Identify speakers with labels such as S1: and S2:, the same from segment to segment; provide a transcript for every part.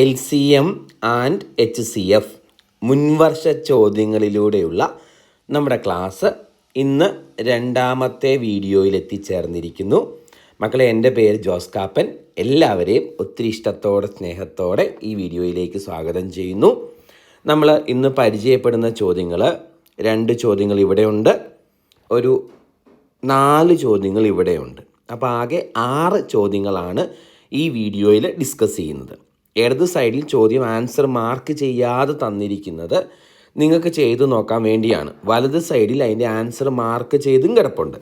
S1: L C M and H C F മുൻവർഷ ചോദ്യങ്ങളിലൂടെയുള്ള നമ്മുടെ class ഇന്ന് രണ്ടാമത്തെ വീഡിയോയിൽ എത്തിച്ചേർന്നിരിക്കുന്നു. മക്കളെ എന്റെ പേര് ജോസ് കാപ്പൻ. എല്ലാവരെയും ഒത്തിരി ഇഷ്ടത്തോടെ സ്നേഹത്തോടെ ഈ വീഡിയോയിലേക്ക് സ്വാഗതം ചെയ്യുന്നു. നമ്മൾ ഇന്ന് പരിചയപ്പെടുന്ന ചോദ്യങ്ങൾ രണ്ട് ചോദ്യങ്ങൾ ഇവിടെയുണ്ട്. ഒരു നാല് ചോദ്യങ്ങൾ ഇവിടെയുണ്ട്. അപ്പോൾ ആകെ ആറ് ചോദ്യങ്ങളാണ് ഈ വീഡിയോയിൽ ഡിസ്കസ് ചെയ്യുന്നത്. ഇടത് സൈഡിൽ ചോദ്യം ആൻസർ മാർക്ക് ചെയ്യാതെ തന്നിരിക്കുന്നത് നിങ്ങൾക്ക് ചെയ്ത് നോക്കാൻ വേണ്ടിയാണ്. വലത് സൈഡിൽ അതിന്റെ ആൻസർ മാർക്ക് ചെയ്തും കിടപ്പുണ്ട്.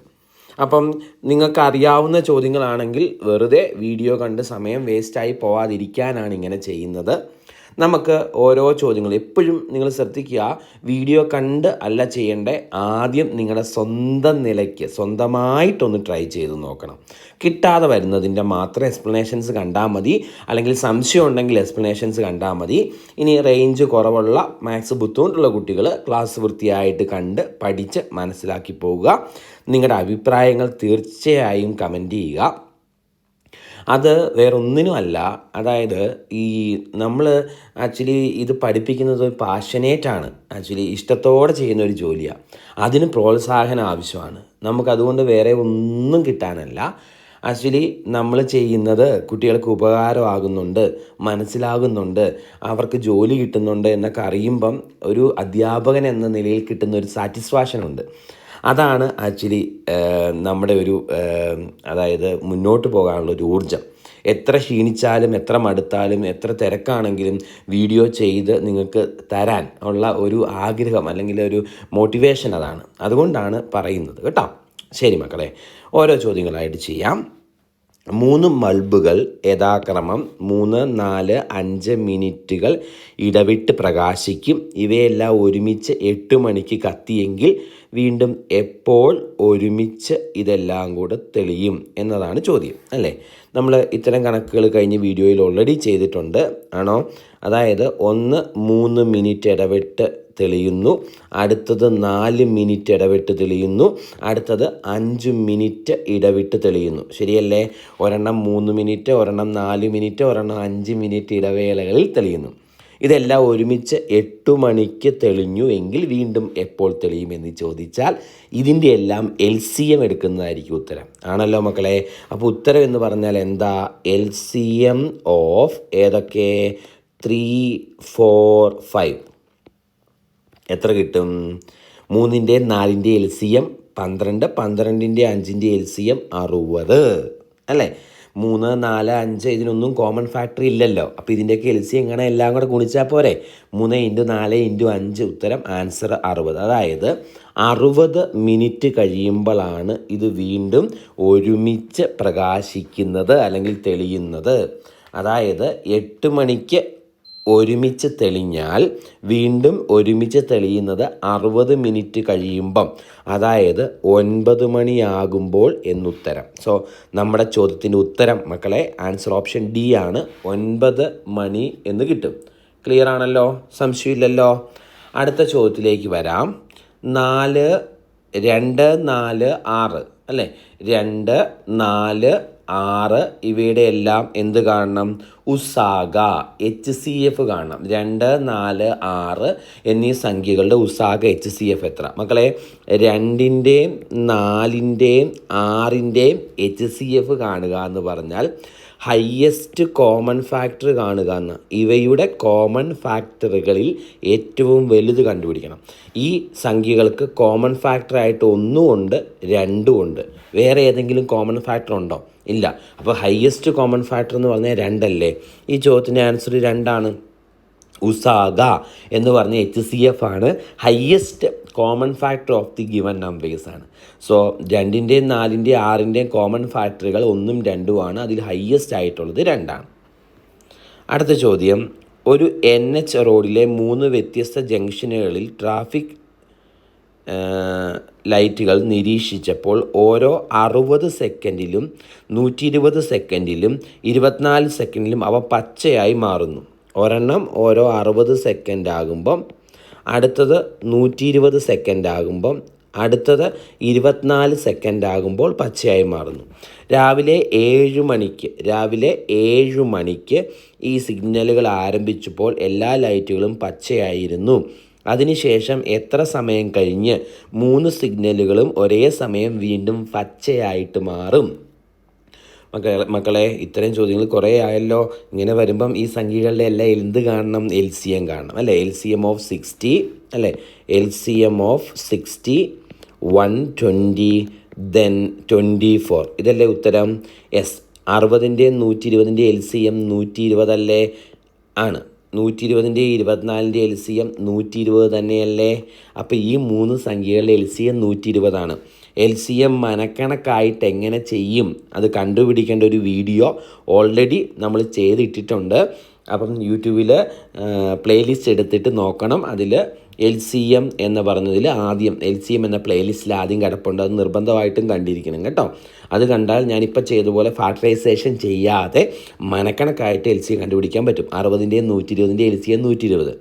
S1: അപ്പം നിങ്ങൾക്ക് അറിയാവുന്ന ചോദ്യങ്ങളാണെങ്കിൽ വെറുതെ വീഡിയോ കണ്ട് സമയം വേസ്റ്റായി പോവാതിരിക്കാനാണ് ഇങ്ങനെ ചെയ്യുന്നത്. നമുക്ക് ഓരോ ചോദ്യങ്ങൾ എപ്പോഴും നിങ്ങൾ ശ്രദ്ധിക്കുക. വീഡിയോ കണ്ട് അല്ല ചെയ്യേണ്ടേ ആദ്യം നിങ്ങളുടെ സ്വന്തം നിലയ്ക്ക് സ്വന്തമായിട്ടൊന്ന് ട്രൈ ചെയ്ത് നോക്കണം. കിട്ടാതെ വരുന്നതിന്റെ മാത്രം എക്സ്പ്ലനേഷൻസ് കണ്ടാൽ മതി. അല്ലെങ്കിൽ സംശയം ഉണ്ടെങ്കിൽ എക്സ്പ്ലനേഷൻസ് കണ്ടാൽ മതി. ഇനി റേഞ്ച് കുറവുള്ള മാത്സ് ബുദ്ധിമുട്ടുള്ള കുട്ടികൾ ക്ലാസ് വൃത്തിയായിട്ട് കണ്ട് പഠിച്ച് മനസ്സിലാക്കി പോവുക. നിങ്ങളുടെ അഭിപ്രായങ്ങൾ തീർച്ചയായും കമന്റ് ചെയ്യുക. അത് വേറൊന്നിനും അല്ല അതായത് ഈ നമ്മൾ ആക്ച്വലി ഇത് പഠിപ്പിക്കുന്നത് പാഷനേറ്റാണ്. ആക്ച്വലി ഇഷ്ടത്തോടെ ചെയ്യുന്ന ഒരു ജോലിയാണ് അതിന് പ്രോത്സാഹനം ആവശ്യമാണ്. നമുക്കതുകൊണ്ട് വേറെ ഒന്നും കിട്ടാനല്ല. ആക്ച്വലി നമ്മൾ ചെയ്യുന്നത് കുട്ടികൾക്ക് ഉപകാരമാകുന്നുണ്ട് മനസ്സിലാകുന്നുണ്ട് അവർക്ക് ജോലി കിട്ടുന്നുണ്ട് എന്നൊക്കെ അറിയുമ്പം ഒരു അധ്യാപകൻ എന്ന നിലയിൽ കിട്ടുന്ന ഒരു സാറ്റിസ്ഫാക്ഷൻ ഉണ്ട് അതാണ് ആക്ച്വലി നമ്മുടെ ഒരു അതായത് മുന്നോട്ട് പോകാനുള്ള ഒരു ഊർജം എത്ര ക്ഷീണിച്ചാലും എത്ര മടുത്താലും എത്ര തിരക്കാണെങ്കിലും വീഡിയോ ചെയ്ത് നിങ്ങൾക്ക് തരാൻ ഉള്ള ഒരു ആഗ്രഹം അല്ലെങ്കിൽ ഒരു മോട്ടിവേഷൻ അതാണ്. അതുകൊണ്ടാണ് പറയുന്നത് കേട്ടോ. ശരി മക്കളെ ഓരോ ചോദ്യങ്ങളായിട്ട് ചെയ്യാം. മൂന്ന് ബൾബുകൾ യഥാക്രമം മൂന്ന് നാല് അഞ്ച് മിനിറ്റുകൾ ഇടവിട്ട് പ്രകാശിക്കും. ഇവയെല്ലാം ഒരുമിച്ച് എട്ട് മണിക്ക് കത്തിയെങ്കിൽ വീണ്ടും എപ്പോൾ ഒരുമിച്ച് ഇതെല്ലാം കൂടെ തെളിയും എന്നതാണ് ചോദ്യം അല്ലേ? നമ്മൾ ഇത്തരം കണക്കുകൾ കഴിഞ്ഞ് വീഡിയോയിൽ ഓൾറെഡി ചെയ്തിട്ടുണ്ട്. ആണോ? അതായത് ഒന്ന് മൂന്ന് മിനിറ്റ് ഇടവിട്ട് തെളിയുന്നു അടുത്തത് നാല് മിനിറ്റ് ഇടവിട്ട് തെളിയുന്നു അടുത്തത് അഞ്ച് മിനിറ്റ് ഇടവിട്ട് തെളിയുന്നു. ശരിയല്ലേ? ഒരെണ്ണം മൂന്ന് മിനിറ്റ് ഒരെണ്ണം നാല് മിനിറ്റ് ഒരെണ്ണം അഞ്ച് മിനിറ്റ് ഇടവേളകളിൽ തെളിയുന്നു. ഇതെല്ലാം ഒരുമിച്ച് എട്ട് മണിക്ക് തെളിഞ്ഞു എങ്കിൽ വീണ്ടും എപ്പോൾ തെളിയുമെന്ന് ചോദിച്ചാൽ ഇതിന്റെ എല്ലാം എൽ സി എം എടുക്കുന്നതായിരിക്കും ഉത്തരം. ആണല്ലോ മക്കളെ? അപ്പോൾ ഉത്തരം എന്ന് പറഞ്ഞാൽ എന്താ? എൽ സി എം ഓഫ് ഏതൊക്കെ? Three four five. എത്ര കിട്ടും? മൂന്നിന്റെ നാലിന്റെ എൽ സി എം പന്ത്രണ്ട് പന്ത്രണ്ടിന്റെ അഞ്ചിന്റെ എൽ സി എം അറുപത്. അല്ലേ? മൂന്ന് നാല് അഞ്ച് ഇതിനൊന്നും കോമൺ ഫാക്ടറി ഇല്ലല്ലോ. അപ്പോൾ ഇതിന്റെയൊക്കെ എൽ സി എങ്ങനെ എല്ലാം കൂടെ ഗുണിച്ചാൽ പോരെ? മൂന്ന് ഇന്റു നാല് ഇന്റു അഞ്ച് ഉത്തരം ആൻസർ അറുപത്. അതായത് അറുപത് മിനിറ്റ് കഴിയുമ്പോഴാണ് ഇത് വീണ്ടും ഒരുമിച്ച് പ്രകാശിക്കുന്നത് അല്ലെങ്കിൽ തെളിയുന്നത്. അതായത് എട്ട് മണിക്ക് ഒരുമിച്ച് തെളിഞ്ഞാൽ വീണ്ടും ഒരുമിച്ച് തെളിയുന്നത് അറുപത് മിനിറ്റ് കഴിയുമ്പം അതായത് ഒൻപത് മണിയാകുമ്പോൾ എന്നുത്തരം. സോ നമ്മുടെ ചോദ്യത്തിന്റെ ഉത്തരം മക്കളെ ആൻസർ ഓപ്ഷൻ ഡി ആണ്. ഒൻപത് മണി എന്ന് കിട്ടും. ക്ലിയർ ആണല്ലോ? സംശയമില്ലല്ലോ? അടുത്ത ചോദ്യത്തിലേക്ക് വരാം. നാല് രണ്ട് നാല് ആറ്. അല്ലേ? രണ്ട് നാല് ആറ്. ഇവയുടെ എല്ലാം എന്ത് കാണണം? ഉസാഗ എച്ച് സി എഫ് കാണണം. രണ്ട് നാല് ആറ് എന്നീ സംഖ്യകളുടെ ഉസാഗ എച്ച് സി എഫ് എത്ര? മക്കളെ രണ്ടിന്റെയും നാലിന്റെയും ആറിന്റെയും എച്ച് സി എഫ് കാണുക എന്ന് പറഞ്ഞാൽ ഹയ്യസ്റ്റ് കോമൺ ഫാക്ടർ കാണുക എന്ന്. ഇവയുടെ കോമൺ ഫാക്ടറുകളിൽ ഏറ്റവും വലുത് കണ്ടുപിടിക്കണം. ഈ സംഖ്യകൾക്ക് കോമൺ ഫാക്ടറായിട്ട് ഒന്നും ഉണ്ട് രണ്ടും ഉണ്ട്. വേറെ ഏതെങ്കിലും കോമൺ ഫാക്ടർ ഉണ്ടോ? ഇല്ല. അപ്പോൾ ഹയ്യസ്റ്റ് കോമൺ ഫാക്ടർ എന്ന് പറഞ്ഞാൽ രണ്ടല്ലേ? ഈ ചോദ്യത്തിന്റെ ആൻസർ രണ്ടാണ്. ഉസാഗ എന്ന് പറഞ്ഞ എച്ച് സി എഫ് ആണ് highest common factor of the given numbers ആണ്. സോ രണ്ടിന്റെയും നാലിന്റെയും ആറിന്റെയും കോമൺ ഫാക്ടറുകൾ ഒന്നും രണ്ടുമാണ്. അതിൽ ഹയ്യസ്റ്റ് ആയിട്ടുള്ളത് രണ്ടാണ്. അടുത്ത ചോദ്യം. ഒരു എൻ എച്ച് റോഡിലെ മൂന്ന് വ്യത്യസ്ത ജംഗ്ഷനുകളിൽ ട്രാഫിക് ലൈറ്റുകൾ നിരീക്ഷിച്ചപ്പോൾ ഓരോ അറുപത് സെക്കൻഡിലും നൂറ്റി ഇരുപത് സെക്കൻഡിലും ഇരുപത്തിനാല് സെക്കൻഡിലും അവ പച്ചയായി മാറുന്നു. ഒരെണ്ണം ഓരോ അറുപത് സെക്കൻഡ് ആകുമ്പം അടുത്തത് നൂറ്റി ഇരുപത് സെക്കൻഡ് ആകുമ്പം അടുത്തത് ഇരുപത്തിനാല് സെക്കൻഡ് ആകുമ്പോൾ പച്ചയായി മാറുന്നു. രാവിലെ ഏഴ് മണിക്ക് രാവിലെ ഏഴ് മണിക്ക് ഈ സിഗ്നലുകൾ ആരംഭിച്ചപ്പോൾ എല്ലാ ലൈറ്റുകളും പച്ചയായിരുന്നു. അതിനുശേഷം എത്ര സമയം കഴിഞ്ഞ് മൂന്ന് സിഗ്നലുകളും ഒരേ സമയം വീണ്ടും പച്ചയായിട്ട് മാറും. മക്കളെ മക്കളെ ഇത്തരം ചോദ്യങ്ങൾ കുറേ ആയല്ലോ. ഇങ്ങനെ വരുമ്പം ഈ സംഖ്യകളുടെ എല്ലാം എന്ത് കാണണം? എൽ സി എം കാണണം അല്ലേ? L C M of sixty അല്ലേ? L C M of sixty one twenty then twenty four. ഇതല്ലേ ഉത്തരം? എസ് അറുപതിന്റെയും നൂറ്റി ഇരുപതിന്റെ എൽ സി എം നൂറ്റി ഇരുപതല്ലേ ആണ്. നൂറ്റി ഇരുപതിന്റെ ഇരുപത്തിനാലിന്റെ എൽ സി എം നൂറ്റി ഇരുപത് തന്നെയല്ലേ? അപ്പോൾ ഈ മൂന്ന് സംഖ്യകളുടെ എൽ സി എം നൂറ്റി ഇരുപതാണ് എൽ സി എം മനക്കണക്കായിട്ട് എങ്ങനെ ചെയ്യും അത് കണ്ടുപിടിക്കേണ്ട ഒരു വീഡിയോ ഓൾറെഡി നമ്മൾ ചെയ്തിട്ടിട്ടുണ്ട്. അപ്പം യൂട്യൂബിൽ പ്ലേലിസ്റ്റ് എടുത്തിട്ട് നോക്കണം. അതിൽ എൽ സി എം എന്ന് പറഞ്ഞതിൽ ആദ്യം എൽ സി എം എന്ന പ്ലേലിസ്റ്റിൽ ആദ്യം കിടപ്പുണ്ട്. അത് നിർബന്ധമായിട്ടും കണ്ടിരിക്കണം കേട്ടോ. അത് കണ്ടാൽ ഞാനിപ്പോൾ ചെയ്തപോലെ ഫാക്ടറൈസേഷൻ ചെയ്യാതെ മനക്കണക്കായിട്ട് എൽ സി കണ്ടുപിടിക്കാൻ പറ്റും. അറുപതിന്റെയും നൂറ്റി ഇരുപതിന്റെയും എൽ സി എം നൂറ്റി ഇരുപത്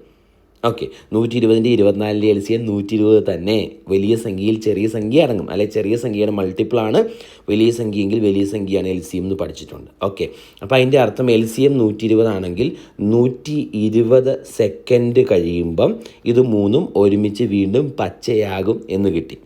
S1: ഓക്കെ നൂറ്റി ഇരുപതിന്റെ ഇരുപത്തിനാലിന്റെ എൽ സി എം നൂറ്റി ഇരുപത് തന്നെ. വലിയ സംഖ്യയിൽ ചെറിയ സംഖ്യ അടങ്ങും. അല്ലെ ചെറിയ സംഖ്യയുടെ മൾട്ടിപ്പിൾ ആണ്. വലിയ സംഖ്യയെങ്കിൽ വലിയ സംഖ്യയാണ് എൽ സി എം എന്ന് പഠിച്ചിട്ടുണ്ട്. ഓക്കെ അപ്പോൾ അതിന്റെ അർത്ഥം എൽ സി എം നൂറ്റി ഇരുപതാണെങ്കിൽ നൂറ്റി ഇരുപത് സെക്കൻഡ് കഴിയുമ്പം ഇത് മൂന്നും ഒരുമിച്ച് വീണ്ടും പച്ചയാകും എന്ന് കിട്ടി.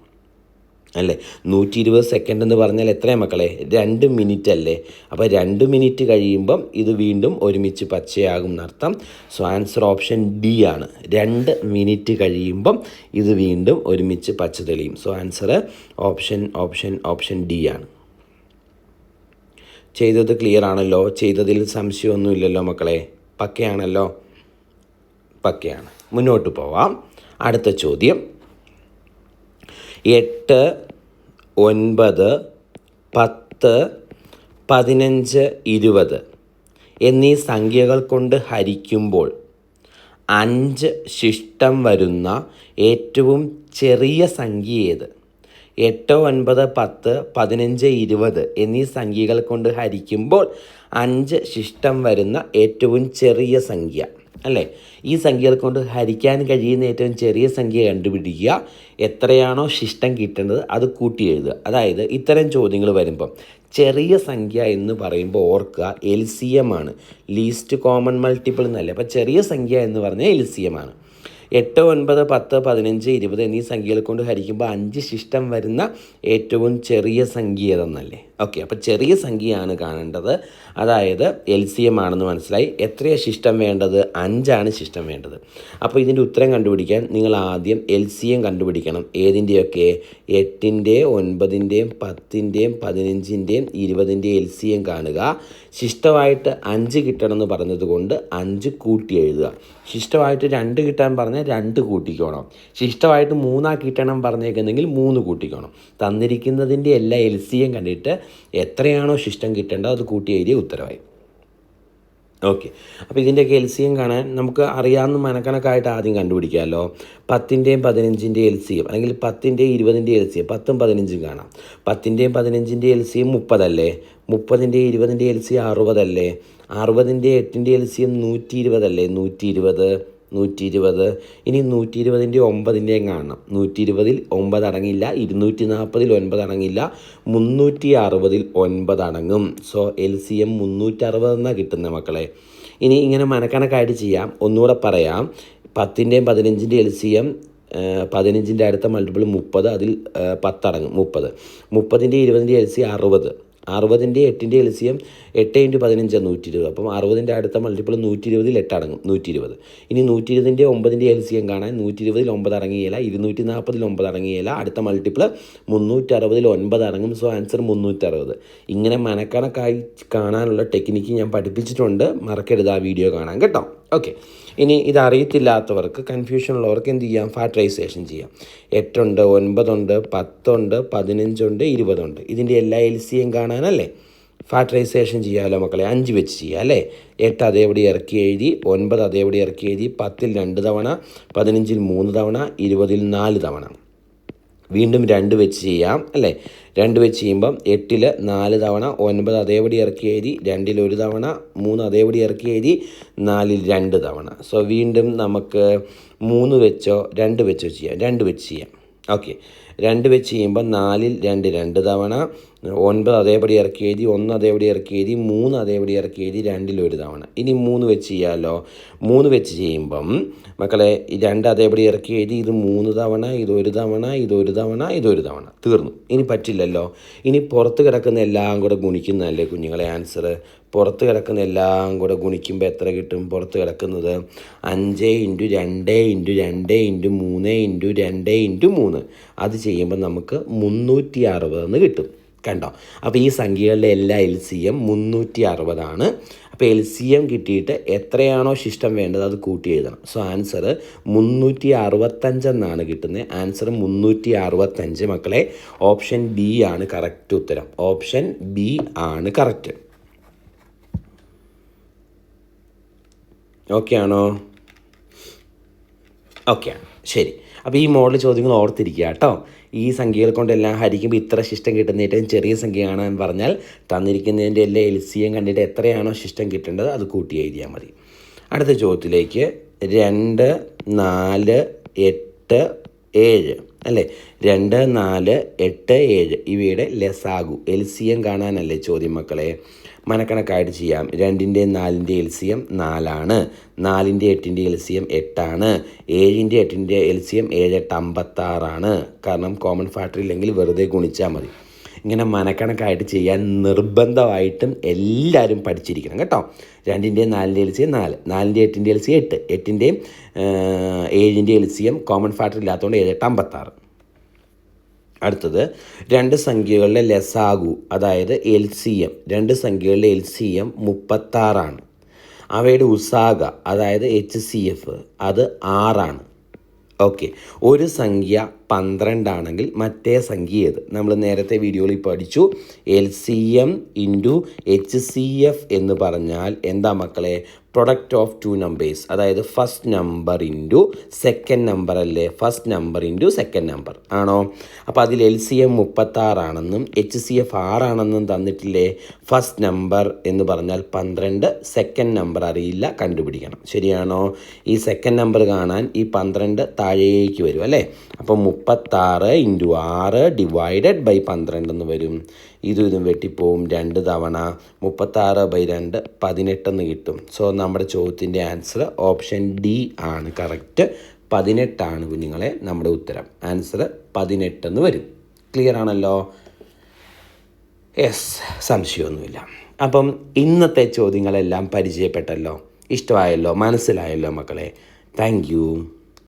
S1: അല്ലേ? നൂറ്റി ഇരുപത് സെക്കൻഡ് എന്ന് പറഞ്ഞാൽ എത്രയാണ് മക്കളെ? രണ്ട് മിനിറ്റ് അല്ലേ? അപ്പോൾ രണ്ട് മിനിറ്റ് കഴിയുമ്പം ഇത് വീണ്ടും ഒരുമിച്ച് പച്ചയാകും എന്നർത്ഥം. സോ ആൻസർ ഓപ്ഷൻ ഡി ആണ്. രണ്ട് മിനിറ്റ് കഴിയുമ്പം ഇത് വീണ്ടും ഒരുമിച്ച് പച്ച തെളിയും. So answer option option option D ആണ്. ചെയ്തത് ക്ലിയർ ആണല്ലോ? ചെയ്തതിൽ സംശയമൊന്നുമില്ലല്ലോ മക്കളെ? പക്കയാണല്ലോ? പക്കയാണ്. മുന്നോട്ട് പോവാം. അടുത്ത ചോദ്യം. എട്ട് ഒൻപത് പത്ത് പതിനഞ്ച് ഇരുപത് എന്നീ സംഖ്യകൾ കൊണ്ട് ഹരിക്കുമ്പോൾ അഞ്ച് ശിഷ്ടം വരുന്ന ഏറ്റവും ചെറിയ സംഖ്യ ഏത്? എട്ട് ഒൻപത് പത്ത് പതിനഞ്ച് ഇരുപത് എന്നീ സംഖ്യകൾ കൊണ്ട് ഹരിക്കുമ്പോൾ അഞ്ച് ശിഷ്ടം വരുന്ന ഏറ്റവും ചെറിയ സംഖ്യ. അല്ലേ? ഈ സംഖ്യകൾ കൊണ്ട് ഹരിക്കാൻ കഴിയുന്ന ഏറ്റവും ചെറിയ സംഖ്യ കണ്ടുപിടിക്കുക. എത്രയാണോ ശിഷ്ടം കിട്ടേണ്ടത് അത് കൂട്ടി എഴുതുക. അതായത് ഇത്തരം ചോദ്യങ്ങൾ വരുമ്പം ചെറിയ സംഖ്യ എന്ന് പറയുമ്പോൾ ഓർക്കുക എൽ സി എം ആണ്. ലീസ്റ്റ് കോമൺ മൾട്ടിപ്പിൾ എന്നല്ലേ? അപ്പോൾ ചെറിയ സംഖ്യ എന്ന് പറഞ്ഞാൽ എൽ സി എം ആണ്. എട്ട് ഒൻപത് പത്ത് പതിനഞ്ച് ഇരുപത് എന്നീ സംഖ്യകൾ കൊണ്ട് ഹരിക്കുമ്പോൾ അഞ്ച് ശിഷ്ടം വരുന്ന ഏറ്റവും ചെറിയ സംഖ്യ ഏതെന്നല്ലേ ഓക്കെ അപ്പോൾ ചെറിയ സംഖ്യയാണ് കാണേണ്ടത്. അതായത് എൽ സി എം ആണെന്ന് മനസ്സിലായി. എത്രയാണ് ശിഷ്ടം വേണ്ടത്? അഞ്ചാണ് ശിഷ്ടം വേണ്ടത്. അപ്പോൾ ഇതിന്റെ ഉത്തരം കണ്ടുപിടിക്കാൻ നിങ്ങൾ ആദ്യം എൽ സി എം കണ്ടുപിടിക്കണം. ഏതിന്റെയൊക്കെ എട്ടിന്റെ ഒൻപതിന്റെയും പത്തിന്റെയും പതിനഞ്ചിന്റെയും ഇരുപതിന്റെയും എൽ സി എം കാണുക. ശിഷ്ടമായിട്ട് അഞ്ച് കിട്ടണമെന്ന് പറഞ്ഞതുകൊണ്ട് അഞ്ച് കൂട്ടി എഴുതുക. ശിഷ്ടമായിട്ട് രണ്ട് കിട്ടാൻ പറഞ്ഞാൽ രണ്ട് കൂട്ടിക്കോണം. ശിഷ്ടമായിട്ട് മൂന്നാക്കിയിട്ടാണ് കിട്ടണം പറഞ്ഞേക്കുന്നെങ്കിൽ മൂന്ന് കൂട്ടിക്കോണം. തന്നിരിക്കുന്നതിന്റെ എല്ലാ എൽ സി എം കണ്ടിട്ട് എത്രയാണോ ശിഷ്ടം കിട്ടേണ്ടത് അത് കൂട്ടി എഴുതിയ ഉത്തരവായി. ഓക്കെ. അപ്പോൾ ഇതിന്റെയൊക്കെ എൽ സി എം കാണാൻ നമുക്ക് അറിയാവുന്ന മനക്കണക്കായിട്ട് ആദ്യം കണ്ടുപിടിക്കാമല്ലോ. പത്തിന്റെയും പതിനഞ്ചിന്റെയും എൽ സി എം അല്ലെങ്കിൽ പത്തിന്റെയും ഇരുപതിന്റെയും എൽ സി എം പത്തും പതിനഞ്ചും കാണാം. പത്തിന്റെയും പതിനഞ്ചിന്റെയും എൽ സി എം മുപ്പതല്ലേ? മുപ്പതിന്റെയും ഇരുപതിന്റെയും എൽ സി എം അറുപതല്ലേ? അറുപതിന്റെ എട്ടിന്റെ എൽ സി എം നൂറ്റി ഇരുപതല്ലേ? നൂറ്റി ഇരുപത്. നൂറ്റി ഇരുപത് ഇനി നൂറ്റി ഇരുപതിന്റെ ഒമ്പതിന്റെയും കാണണം. നൂറ്റി ഇരുപതിൽ ഒമ്പത് അടങ്ങില്ല ഇരുന്നൂറ്റി നാൽപ്പതിൽ ഒൻപത് അടങ്ങില്ല മുന്നൂറ്റി അറുപതിൽ ഒൻപത് അടങ്ങും. സോ എൽ സി എം മുന്നൂറ്റി അറുപത് എന്നാണ് കിട്ടുന്നത് മക്കളെ. ഇനി ഇങ്ങനെ മനക്കണക്കായിട്ട് ചെയ്യാം. ഒന്നുകൂടെ പറയാം. പത്തിന്റെയും പതിനഞ്ചിന്റെയും എൽ സി എം പതിനഞ്ചിന്റെ അടുത്ത മൾട്ടിപ്പിൾ മുപ്പത് അതിൽ പത്തടങ്ങും. മുപ്പത്. മുപ്പതിന്റെ ഇരുപതിന്റെ എൽ സി അറുപത്. അറുപതിന്റെ എട്ടിന്റെ എൽ സി എം എട്ട് ഇന്റു പതിനഞ്ച് നൂറ്റി ഇരുപത് അപ്പം അറുപതിന്റെ അടുത്ത മൾട്ടിപ്പിൾ നൂറ്റി ഇരുപതിൽ എട്ട് അടങ്ങും നൂറ്റി ഇരുപത് ഇനി നൂറ്റി ഇരുപതിന്റെ ഒമ്പതിന്റെ എൽ സി എം കാണാൻ നൂറ്റി ഇരുപതിൽ ഒമ്പത് അടങ്ങിയില്ല ഇരുന്നൂറ്റി നാൽപ്പതിൽ ഒമ്പത് അടങ്ങിയില്ല അടുത്ത മൾട്ടിപ്പിൾ മുന്നൂറ്റി അറുപതിൽ ഒൻപത് അടങ്ങും. സോ ആൻസർ മുന്നൂറ്റി അറുപത് ഇങ്ങനെ മനക്കണക്കായി കാണാനുള്ള ടെക്നിക്ക് ഞാൻ പഠിപ്പിച്ചിട്ടുണ്ട്. മറക്കരുത് ആ വീഡിയോ കാണാൻ കേട്ടോ? ഓക്കെ ഇനി ഇത് അറിയത്തില്ലാത്തവർക്ക് കൺഫ്യൂഷൻ ഉള്ളവർക്ക് എന്ത് ചെയ്യാം? ഫാക്ടറൈസേഷൻ ചെയ്യാം. എട്ടുണ്ട് ഒൻപതുണ്ട് പത്തുണ്ട് പതിനഞ്ചുണ്ട് ഇരുപതുണ്ട്. ഇതിന്റെ എല്ലാ എൽ സിയും കാണാനല്ലേ? ഫാക്ടറൈസേഷൻ ചെയ്യാമല്ലോ മക്കളെ? അഞ്ച് വെച്ച് ചെയ്യാം അല്ലേ? എട്ട് അതേപടി ഇറക്കി എഴുതി ഒൻപത് അതേപടി ഇറക്കി എഴുതി പത്തിൽ രണ്ട് തവണ പതിനഞ്ചിൽ മൂന്ന് തവണ ഇരുപതിൽ നാല് തവണ. വീണ്ടും രണ്ട് വെച്ച് ചെയ്യാം അല്ലേ? രണ്ട് വെച്ച് ചെയ്യുമ്പം എട്ടിൽ നാല് തവണ ഒൻപത് അതേപടി ഇറക്കി എഴുതി രണ്ടിൽ ഒരു തവണ മൂന്ന് അതേപടി ഇറക്കി എഴുതി നാലിൽ രണ്ട് തവണ. സോ വീണ്ടും നമുക്ക് മൂന്ന് വെച്ചോ രണ്ട് വെച്ചോ ചെയ്യാം രണ്ട് വെച്ച് ചെയ്യാം. ഓക്കെ രണ്ട് വെച്ച് ചെയ്യുമ്പോൾ നാലിൽ രണ്ട് രണ്ട് തവണ ഒൻപത് അതേപടി ഇറക്കി എഴുതി ഒന്ന് അതേപടി ഇറക്കി എഴുതി മൂന്ന് അതേപടി ഇറക്കി എഴുതി രണ്ടിൽ ഒരു തവണ. ഇനി മൂന്ന് വെച്ച് ചെയ്യാമല്ലോ മൂന്ന് വെച്ച് ചെയ്യുമ്പം മക്കളെ രണ്ട് അതേപടി ഇറക്കി എഴുതി ഇത് മൂന്ന് തവണ ഇതൊരു തവണ ഇതൊരു തവണ ഇതൊരു തവണ. തീർന്നു. ഇനി പറ്റില്ലല്ലോ? ഇനി പുറത്ത് കിടക്കുന്ന എല്ലാം കൂടെ ഗുണിക്കുന്നതല്ലേ കുഞ്ഞുങ്ങളെ? ആൻസർ പുറത്ത് കിടക്കുന്ന എല്ലാം കൂടെ ഗുണിക്കുമ്പോൾ എത്ര കിട്ടും? പുറത്ത് കിടക്കുന്നത് അഞ്ച് ഇന്റു രണ്ട് ഇന്റു രണ്ട് ഇന്റു മൂന്ന് ഇന്റു രണ്ട് ഇന്റു മൂന്ന്. അത് ചെയ്യുമ്പോൾ നമുക്ക് മുന്നൂറ്റി അറുപതെന്ന് കിട്ടും. കണ്ടോ? അപ്പോൾ ഈ സംഖ്യകളുടെ എല്ലാ എൽ സി എം മുന്നൂറ്റി അറുപതാണ് അപ്പോൾ എൽ സി എം കിട്ടിയിട്ട് എത്രയാണോ ശിഷ്ടം വേണ്ടത് അത് കൂട്ടി എഴുതണം. സോ ആൻസർ മുന്നൂറ്റി അറുപത്തഞ്ചെന്നാണ് കിട്ടുന്നത് ആൻസർ മുന്നൂറ്റി അറുപത്തഞ്ച് മക്കളെ ഓപ്ഷൻ ബി ആണ് കറക്റ്റ് ഉത്തരം. ഓപ്ഷൻ ബി ആണ് കറക്റ്റ് ഓക്കെ ആണോ? ഓക്കെ ആണ്. ശരി. അപ്പോൾ ഈ മോഡൽ ചോദ്യങ്ങൾ ഓർത്തിരിക്കുക കേട്ടോ. ഈ സംഖ്യകൾ കൊണ്ടെല്ലാം ഹരിക്കുമ്പോൾ ഇത്ര ശിഷ്ടം കിട്ടുന്ന ഏറ്റവും ചെറിയ സംഖ്യയാണ് എന്ന് പറഞ്ഞാൽ തന്നിരിക്കുന്നതിന്റെ എല്ലാ എൽ സി എം കണ്ടിട്ട് എത്രയാണോ ശിഷ്ടം കിട്ടേണ്ടത് അത് കൂട്ടി എഴുതിയാൽ മതി. അടുത്ത ചോദ്യത്തിലേക്ക് രണ്ട് നാല് എട്ട് ഏഴ് അല്ലേ? രണ്ട് നാല് എട്ട് ഏഴ് ഇവയുടെ ലെസാകു എൽ സി എം കാണാനല്ലേ ചോദ്യം മക്കളെ? മനക്കണക്കായിട്ട് ചെയ്യാം. രണ്ടിന്റെയും നാലിന്റെ എൽ സി എം നാലാണ്. നാലിന്റെ എട്ടിന്റെ എൽ സി എം എട്ടാണ്. ഏഴിന്റെ എട്ടിന്റെ എൽ സി എം ഏഴ് എട്ട് അമ്പത്താറാണ്. കാരണം കോമൺ ഫാക്ടർ ഇല്ലെങ്കിൽ വെറുതെ ഗുണിച്ചാൽ മതി. ഇങ്ങനെ മനക്കണക്കായിട്ട് ചെയ്യാൻ നിർബന്ധമായിട്ടും എല്ലാവരും പഠിച്ചിരിക്കണം കേട്ടോ. രണ്ടിന്റെയും നാലിന്റെ എൽ സി എം നാല്. നാലിന്റെ എട്ടിന്റെ എൽ സി എട്ട്. എട്ടിന്റെയും ഏഴിന്റെ L C M common factor ഇല്ലാത്തതുകൊണ്ട് ഏഴ് എട്ട് അമ്പത്താറ്. അടുത്തത് രണ്ട് സംഖ്യകളുടെ ലെസാഗു അതായത് എൽ സി എം രണ്ട് സംഖ്യകളുടെ എൽ സി എം മുപ്പത്താറാണ്. അവയുടെ ഉസാഗ അതായത് എച്ച് സി എഫ് അത് ആറാണ്. ഓക്കെ. ഒരു സംഖ്യ പന്ത്രണ്ടാണെങ്കിൽ മറ്റേ സംഖ്യ ഏത്? നമ്മൾ നേരത്തെ വീഡിയോയിൽ പഠിച്ചു. L C M into H C F എന്ന് പറഞ്ഞാൽ എന്താ മക്കളെ? പ്രൊഡക്റ്റ് ഓഫ് ടു നമ്പേഴ്സ് അതായത് first number into second number അല്ലേ? First number into second number ആണോ? അപ്പോൾ അതിൽ എൽ സി എം മുപ്പത്താറാണെന്നും എച്ച് സി എഫ് ആറാണെന്നും തന്നിട്ടില്ലേ? ഫസ്റ്റ് നമ്പർ എന്ന് പറഞ്ഞാൽ പന്ത്രണ്ട് സെക്കൻഡ് നമ്പർ അറിയില്ല കണ്ടുപിടിക്കണം. ശരിയാണോ? ഈ സെക്കൻഡ് നമ്പർ കാണാൻ ഈ പന്ത്രണ്ട് താഴേക്ക് വരും അല്ലേ? അപ്പോൾ മുപ്പത്താറ് ഇന്റു ആറ് ഡിവൈഡഡ് ബൈ പന്ത്രണ്ട് എന്ന് വരും. ഇതും ഇതും വെട്ടിപ്പോവും രണ്ട് തവണ. മുപ്പത്താറ് ബൈ രണ്ട് പതിനെട്ടെന്ന് കിട്ടും. സോ നമ്മുടെ ചോദ്യത്തിന്റെ ആൻസർ ഓപ്ഷൻ ഡി ആണ്. കറക്റ്റ് പതിനെട്ടാണ് കുഞ്ഞുങ്ങളെ നമ്മുടെ ഉത്തരം. ആൻസർ പതിനെട്ടെന്ന് വരും. ക്ലിയർ ആണല്ലോ? യെസ് സംശയമൊന്നുമില്ല. അപ്പം ഇന്നത്തെ ചോദ്യങ്ങളെല്ലാം പരിചയപ്പെട്ടല്ലോ? ഇഷ്ടമായല്ലോ? മനസ്സിലായല്ലോ മക്കളെ? താങ്ക്